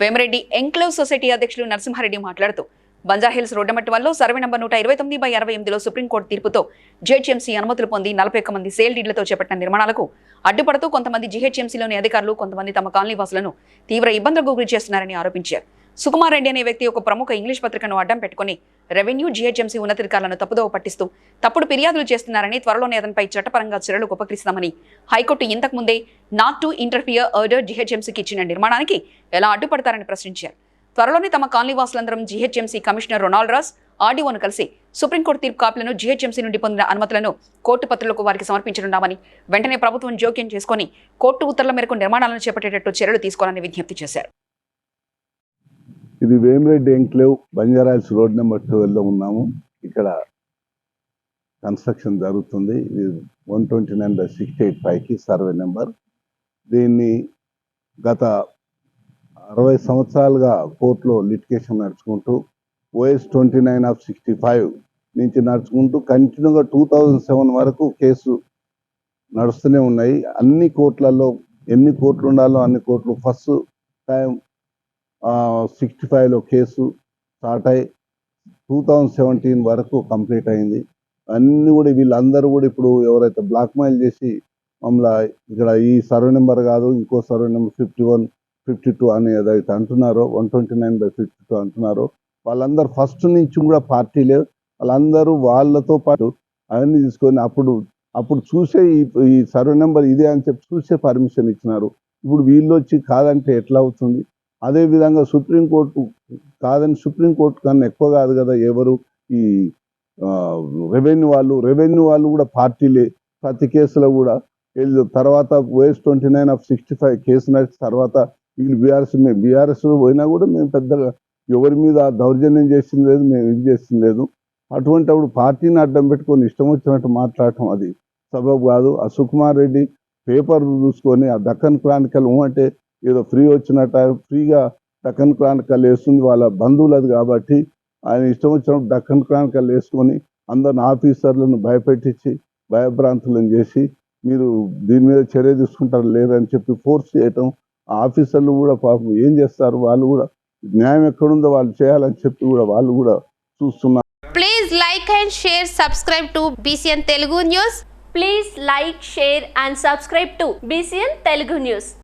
Vemareddy enclose society అధ్యక్షులు నరసింహారెడ్డి మాట్లాడుతూ బంజాహిల్స్ రోడ్డమట్టి వల్ల సర్వే నంబర్ నూట ఇరవై తొమ్మిది బై అరవై ఎనిమిదిలో సుప్రీంకోర్టు తీర్పుతో జీహెచ్ఎంసీ అనుమతులు పొంది నలభై ఒక్క మంది సేల్ డీడ్లతో చేపట్టిన నిర్మాణాలకు అడ్డుపడుతూ కొంతమంది జీహెచ్ఎంసీలోని అధికారులు కొంతమంది తమ కాలనీ వాసులను తీవ్ర ఇబ్బందులకు గురి చేస్తున్నారని ఆరోపించారు. సుకుమార్ రెడ్డి అనే వ్యక్తి ఒక ప్రముఖ ఇంగ్లీష్ పత్రికను అడ్డం పెట్టుకుని రెవెన్యూ జీహెచ్ఎంసీ ఉన్నతాధికారులను తప్పుదోవ పట్టిస్తూ తప్పుడు ఫిర్యాదులు చేస్తున్నారని త్వరలోనే అతనిపై చట్టపరంగా చర్యలకు ఉపకరిస్తామని హైకోర్టు ఇంతకు ముందే నాట్ టు ఇంటర్ఫియర్ ఆర్డర్ జీహెచ్ఎంసీకి ఇచ్చిన నిర్మాణానికి ఎలా అడ్డుపడతారని ప్రశ్నించారు. త్వరలోనే తమ కాలనీవాసులందరం జీహెచ్ఎంసీ కమిషనర్ రొనాల్డ్ రాస్ ఆర్డీఓను కలిసి సుప్రీంకోర్టు తీర్పు కాపులను జీహెచ్ఎంసీ నుండి పొందిన అనుమతులను కోర్టు పత్రులకు వారికి సమర్పించనున్నామని వెంటనే ప్రభుత్వం జోక్యం చేసుకుని కోర్టు ఉత్తర్వుల మేరకు నిర్మాణాలను చేపట్టేటట్టు చర్యలు తీసుకోవాలని విజ్ఞప్తి చేశారు. ఇది Vemireddy enclave Banjara Hills road number ట్వెల్వ్లో ఉన్నాము. ఇక్కడ కన్స్ట్రక్షన్ జరుగుతుంది. ఇది one twenty nine by sixty eight ఫైవ్కి సర్వే నెంబర్. దీన్ని గత అరవై సంవత్సరాలుగా కోర్టులో లిటికేషన్ నడుచుకుంటూ OS twenty nine of sixty five నుంచి నడుచుకుంటూ కంటిన్యూగా టూ థౌజండ్ సెవెన్ వరకు కేసు నడుస్తూనే ఉన్నాయి. అన్ని కోర్టులలో ఎన్ని కోర్టులు ఉండాలో అన్ని కోర్టులు ఫస్ట్ టైం సిక్స్టీ ఫైవ్లో కేసు స్టార్ట్ అయ్యి టూ థౌజండ్ సెవెంటీన్ వరకు కంప్లీట్ అయింది. అన్నీ కూడా వీళ్ళందరూ కూడా ఇప్పుడు ఎవరైతే బ్లాక్మెయిల్ చేసి మమ్మల్ని ఇక్కడ ఈ సర్వే నెంబర్ కాదు ఇంకో survey number fifty one fifty two అని ఏదైతే అంటున్నారో one twenty nine by fifty two అంటున్నారో వాళ్ళందరూ ఫస్ట్ నుంచి కూడా పార్టీలే వాళ్ళందరూ వాళ్ళతో పాటు అవన్నీ తీసుకొని అప్పుడు అప్పుడు చూసే ఈ ఈ సర్వే నెంబర్ ఇదే అని చెప్పి చూసే పర్మిషన్ ఇచ్చినారు. ఇప్పుడు వీళ్ళు వచ్చి కాదంటే ఎట్లా అవుతుంది? అదేవిధంగా సుప్రీంకోర్టు కాదని సుప్రీంకోర్టు కన్నా ఎక్కువ కాదు కదా ఎవరు? ఈ రెవెన్యూ వాళ్ళు. రెవెన్యూ వాళ్ళు కూడా పార్టీలే. ప్రతి కేసులో కూడా వీళ్ళు తర్వాత YS twenty nine of sixty five case నడిచి తర్వాత వీళ్ళు బీఆర్ఎస్ మేము బీఆర్ఎస్ పోయినా కూడా మేము పెద్దగా ఎవరి మీద దౌర్జన్యం చేసింది లేదు మేము ఇది చేసింది లేదు. అటువంటి అప్పుడు పార్టీని అడ్డం పెట్టుకొని ఇష్టం వచ్చినట్టు మాట్లాడటం అది సబబు కాదు. ఆ సుకుమార్ రెడ్డి పేపర్ చూసుకొని ఆ దక్కన్ క్రానికల్ అంటే ఏదో ఫ్రీ వచ్చినట్టు ఫ్రీగా డక్కన్ క్రానికల్ వేస్తుంది వాళ్ళ బంధువులది కాబట్టి ఆయన ఇష్టం వచ్చినప్పుడు డక్కన్ క్రానికల్ వేసుకొని అందరిని ఆఫీసర్లను భయపెట్టించి భయభ్రాంతులను చేసి మీరు దీని మీద చర్య తీసుకుంటారు లేదని చెప్పి ఫోర్స్ చేయటం ఆ ఆఫీసర్లు కూడా పాపం ఏం చేస్తారు? వాళ్ళు కూడా న్యాయం ఎక్కడుందో వాళ్ళు చేయాలని చెప్పి కూడా వాళ్ళు కూడా చూస్తున్నారు. Please like and share subscribe to BCN Telugu news please like share and subscribe to BCN Telugu news